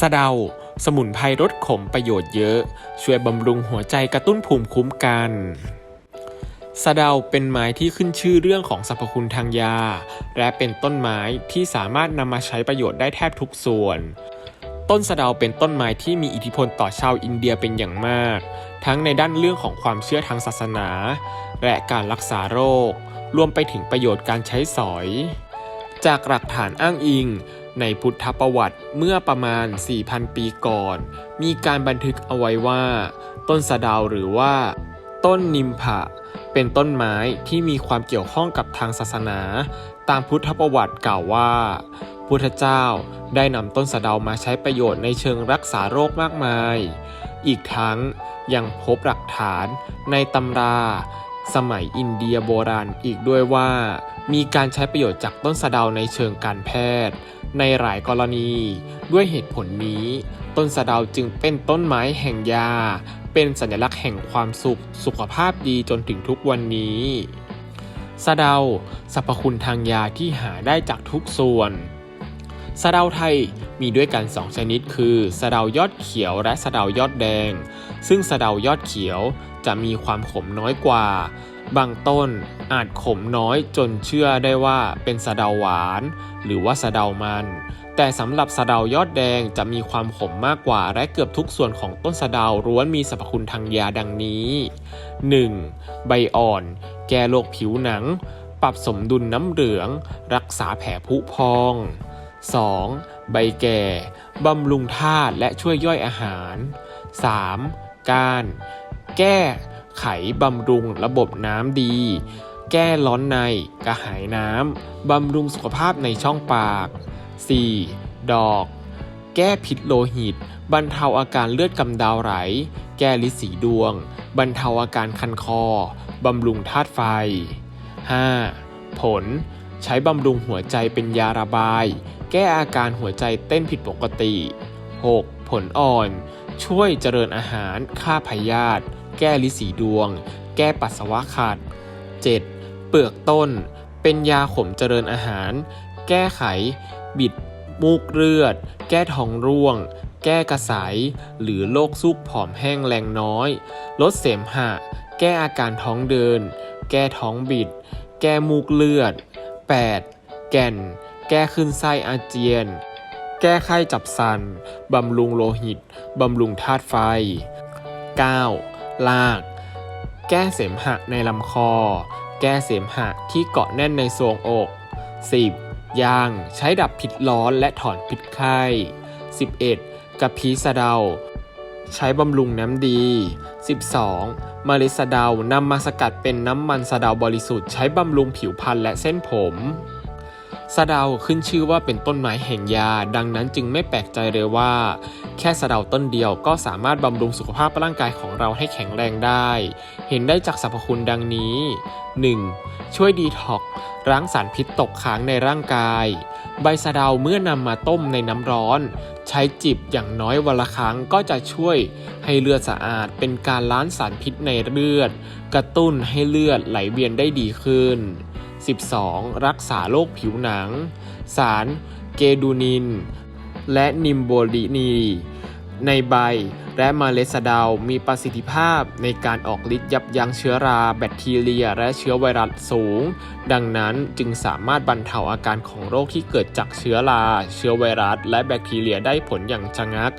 สะเดา สมุนไพรลดขมประโยชน์เยอะ ช่วยบำรุงหัวใจกระตุ้นภูมิคุ้มกันสะเดาเป็นไม้ที่ขึ้นชื่อเรื่องของสรรพคุณทางยา และเป็นต้นไม้ที่สามารถนำมาใช้ประโยชน์ได้แทบทุกส่วน ต้นสะเดาเป็นต้นไม้ที่มีอิทธิพลต่อชาวอินเดียเป็นอย่างมาก ทั้งในด้านเรื่องของความเชื่อทางศาสนา และการรักษาโรค รวมไปถึงประโยชน์การใช้สอย จากหลักฐานอ้างอิง ในพุทธประวัติเมื่อประมาณ 4,000 ปีก่อน มีการบันทึกเอาไว้ว่า ต้นสะดาวหรือว่า ต้นนิมผะเป็นต้นไม้ที่มีความเกี่ยวข้องกับทางศาสนา ตามพุทธประวัติกล่าวว่า พุทธเจ้าได้นำต้นสะเดามาใช้ประโยชน์ในเชิงรักษาโรคมากมาย อีกทั้งยังพบหลักฐานในตำรา สมัยอินเดียโบราณอีกด้วยว่า มีการใช้ประโยชน์จากต้นสะเดาในเชิงการแพทย์ ในหลายกรณี ด้วยเหตุผลนี้ ต้นสะเดาจึงเป็นต้นไม้แห่งยา เป็นสัญลักษณ์แห่งความสุข สุขภาพดีจนถึงทุกวันนี้สะเดาสรรพคุณทางยาที่หาได้จากทุกส่วนสะเดาไทยมีด้วยกัน 2 ชนิดคือสะเดายอดเขียวและสะเดายอดแดง ซึ่งสะเดายอดเขียว จะมีความขมน้อยกว่า บางต้นอาจขมน้อยจนเชื่อได้ว่าเป็นสะเดาหวาน หรือว่าสะเดามัน แต่สำหรับสะเดายอดแดงจะมีความขมมากกว่า และเกือบทุกส่วนของต้นสะเดาล้วนมีสรรพคุณทางยาดังนี้ 1. ใบอ่อน แก้โรคผิวหนัง ปรับสมดุลน้ำเหลือง รักษาแผลผุพอง 2. ใบแก่ บำรุงธาตุและช่วยย่อยอาหาร 3. ก้าน แก้ไขบำรุงระบบน้ำดี แก้ร้อนใน กระหายน้ำ บำรุงสุขภาพในช่องปาก 4. ดอก แก้พิษโลหิต บรรเทาอาการเลือดกำเดาไหล แก้ลิสีดวง บรรเทาอาการคันคอ บำรุงธาตุไฟ 5. ผล ใช้บำรุงหัวใจเป็นยาระบาย แก้อาการหัวใจเต้นผิดปกติ 6. ผลอ่อน ช่วยเจริญอาหารฆ่าพยาธิ แก้ลิสีดวง แก้ปัสสาวะขาด 7. เปลือกต้น เป็นยาขมเจริญอาหาร แก้ไข บิด มูกเลือด แก้ท้องร่วง แก้กระสายหรือโรคซูกผอมแห้งแรงน้อย ลดเสมหะ แก้อาการท้องเดิน แก้ท้องบิด แก้มูกเลือด 8. แก่น แก้ขึ้นไส้อาเจียนแก้ไข้จับสัน บำรุงโลหิต บำรุงธาตุไฟ 9. ลาก แก้เสมหะในลำคอ แก้เสมหะที่เกาะแน่นในทรวงอก 10. ยางใช้ดับพิษร้อนและถอนพิษไข้ 11. กระพีสะเดา ใช้บำรุงน้ำดี 12. เมล็ดสะเดานำมาสกัดเป็นน้ำมันสะเดาบริสุทธิ์ใช้บำรุงผิวพรรณและเส้นผม สะเดาขึ้นชื่อว่าเป็นต้นไม้แห่งยา ดังนั้นจึงไม่แปลกใจเลยว่า แค่สะเดาต้นเดียวก็สามารถบำรุงสุขภาพร่างกายของเราให้แข็งแรงได้ เห็นได้จากสรรพคุณดังนี้ 1. ช่วยดีท็อกซ์ล้างสารพิษตกค้างในร่างกาย ใบสะเดาเมื่อนำมาต้มในน้ำร้อน ใช้จิบอย่างน้อยวันละครั้งก็จะช่วยให้เลือดสะอาดเป็นการล้างสารพิษในเลือด กระตุ้นให้เลือดไหลเวียนได้ดีขึ้น 12. รักษาโรคผิวหนัง สารเกดูนิน และนิมโบลินีในใบและเมล็ดสะเดา มีประสิทธิภาพในการออกฤทธิ์ยับยั้งเชื้อรา แบคทีเรีย และเชื้อไวรัสสูง ดังนั้นจึงสามารถบรรเทาอาการของโรคที่เกิดจากเชื้อรา เชื้อไวรัส และแบคทีเรียได้ผลอย่างชะงัก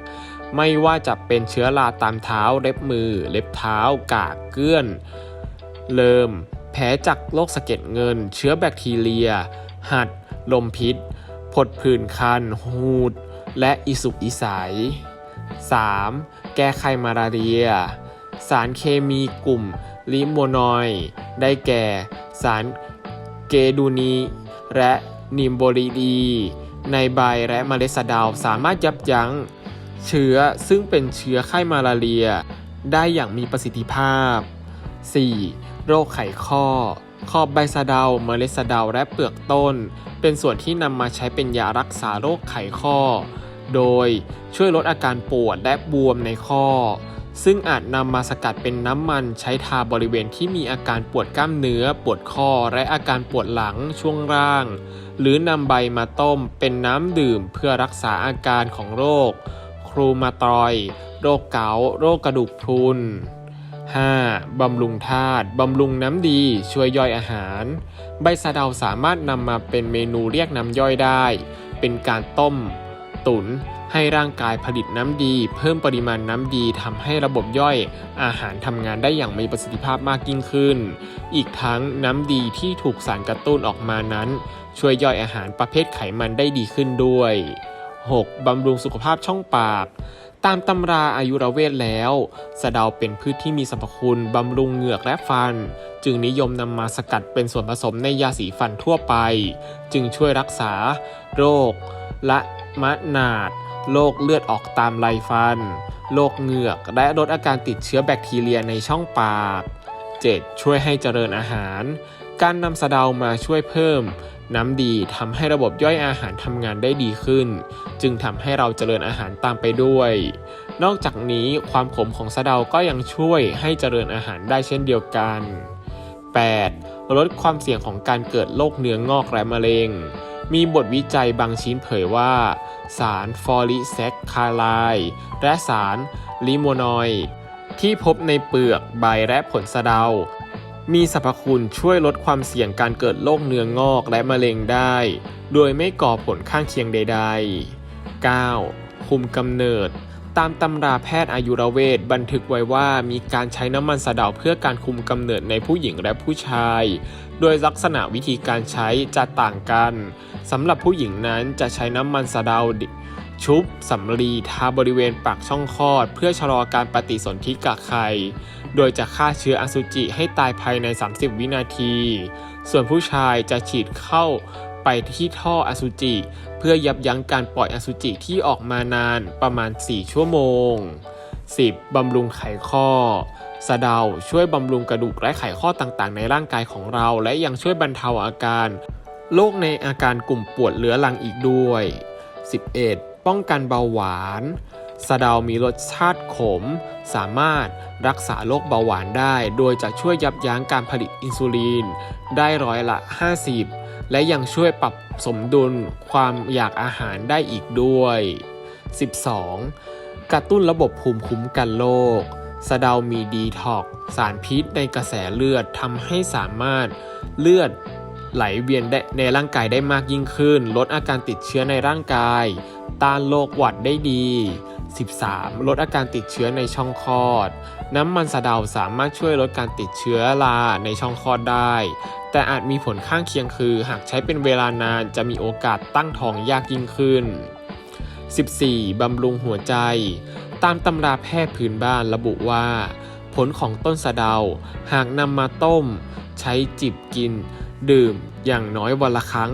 ไม่ว่าจะเป็นเชื้อราตามเท้า เล็บมือ เล็บเท้า กาก เกลื่อนเริ่ม ผลจากโรคสะเก็ดเงิน เชื้อแบคทีเรีย หัด ลมพิษ ผดผื่นคัน หูด และอิสุกอิสัย 3. แก้ไขมาลาเรีย สารเคมีกลุ่มลิโมนอยด์ได้แก่ สารเกดูนี และนิมโบลิดี ในใบและเมล็ดสะดาวสามารถยับยั้ง เชื้อซึ่งเป็นเชื้อไข้มาลาเรีย ได้อย่างมีประสิทธิภาพ 4. โรคไขข้อ ขอบใบสะเดา เมล็ดสะเดาและเปลือกต้น เป็นส่วนที่นำมาใช้เป็นยารักษาโรคไขข้อ โดยช่วยลดอาการปวดและบวมในข้อ ซึ่งอาจนำมาสกัดเป็นน้ำมันใช้ทาบริเวณที่มีอาการปวดกล้ามเนื้อ ปวดข้อและอาการปวดหลังช่วงล่าง หรือนำใบมาต้มเป็นน้ำดื่มเพื่อรักษาอาการของโรคครูมาตรอย โรคเกาโรคกระดูกพรุน 5. บำรุงธาตุ บำรุงน้ำดี ช่วยย่อยอาหาร ใบสะเดาสามารถนำมาเป็นเมนูเรียกน้ำย่อยได้ เป็นการต้ม ตุนให้ร่างกายผลิตน้ำดี เพิ่มปริมาณน้ำดีทำให้ระบบย่อยอาหารทำงานได้อย่างมีประสิทธิภาพมากยิ่งขึ้น อีกทั้งน้ำดีที่ถูกสารกระตุ้นออกมานั้น ช่วยย่อยอาหารประเภทไขมันได้ดีขึ้นด้วย 6. บำรุงสุขภาพช่องปาก ตามตำราอายุรเวทแล้ว สะเดาเป็นพืชที่มีสรรพคุณบำรุงเหงือกและฟัน จึงนิยมนำมาสกัดเป็นส่วนผสมในยาสีฟันทั่วไป จึงช่วยรักษา โรคและมะนาดโรคเลือดออกตามไรฟัน โรคเหงือก และลดอาการติดเชื้อแบคทีเรียในช่องปาก 7. ช่วยให้เจริญอาหาร การนำสะเดามาช่วยเพิ่ม น้ำดีทำให้ระบบย่อยอาหารทำงานได้ดีขึ้น จึงทำให้เราเจริญอาหารตามไปด้วย นอกจากนี้ความขมของสะเดาก็ยังช่วยให้เจริญอาหารได้เช่นเดียวกัน 8. ลดความเสี่ยงของการเกิดโรคเนื้องอกและมะเร็ง มีบทวิจัยบางชิ้นเผยว่า สารฟอลิแซคคาไลและสารลิโมนอยที่พบในเปลือกใบและผลสะเดา มีสรรพคุณช่วยลดความเสี่ยงการเกิดโรคเนื้องอกและมะเร็งได้ โดยไม่ก่อผลข้างเคียงใด ๆ 9. คุมกำเนิด ตามตำราแพทย์อายุรเวทบันทึกไว้ว่ามีการใช้น้ำมันสะเดาเพื่อการคุมกำเนิดในผู้หญิงและผู้ชาย โดยลักษณะวิธีการใช้จะต่างกันสำหรับผู้หญิงนั้นจะใช้น้ำมันสะเดา ชุบสำลีทาบริเวณปากช่องคลอด เพื่อชะลอการปฏิสนธิกับไข่ โดยจะฆ่าเชื้ออสุจิให้ตายภายใน 30 วินาที ส่วนผู้ชายจะฉีดเข้าไปที่ท่ออสุจิ เพื่อยับยั้งการปล่อยอสุจิที่ออกมานานประมาณ 4 ชั่วโมง 10. บำรุงไขข้อ สะเดาช่วยบำรุงกระดูกและไขข้อต่างๆ ในร่างกายของเรา และยังช่วยบรรเทาอาการโรคในอาการกลุ่มปวดเรื้อรังอีกด้วย 11. ป้องกันเบาหวานสะเดามีรสชาติขม สามารถรักษาโรคเบาหวานได้ โดยจะช่วยยับยั้งการผลิตอินซูลินได้ร้อยละ 50 และยังช่วยปรับสมดุลความอยากอาหารได้อีกด้วย 12. กระตุ้นระบบภูมิคุ้มกันโรคสะเดามีดีท็อกซ์สารพิษในกระแสเลือดทำให้สามารถเลือด ไหลเวียนในร่างกายได้มากยิ่งขึ้น ลดอาการติดเชื้อในร่างกาย ต้านโรคหวัดได้ดี 13. ลดอาการติดเชื้อในช่องคลอด น้ำมันสะเดาสามารถช่วยลดการติดเชื้อราในช่องคลอดได้ แต่อาจมีผลข้างเคียงคือ หากใช้เป็นเวลานานจะมีโอกาสตั้งท้องยากยิ่งขึ้น 14. บำรุงหัวใจ ตามตำราแพทย์พื้นบ้านระบุว่า ผลของต้นสะเดา หากนำมาต้ม ใช้จิบกิน ดื่มอย่างน้อยวันละครั้ง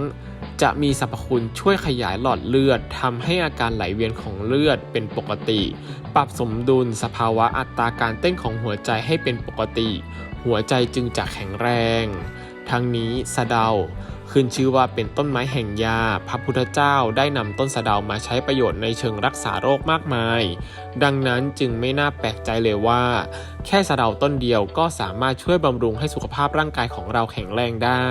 จะมีสรรพคุณช่วยขยายหลอดเลือดทำให้อาการไหลเวียนของเลือดเป็นปกติ ปรับสมดุลสภาวะอัตราการเต้นของหัวใจให้เป็นปกติ หัวใจจึงจะแข็งแรง ทั้งนี้สะเดา ขึ้นชื่อว่าเป็นต้นไม้แห่งยา พระพุทธเจ้าได้นำต้นสะเดามาใช้ประโยชน์ในเชิงรักษาโรคมากมาย ดังนั้นจึงไม่น่าแปลกใจเลยว่า แค่สะเดาต้นเดียวก็สามารถช่วยบำรุงให้สุขภาพร่างกายของเราแข็งแรงได้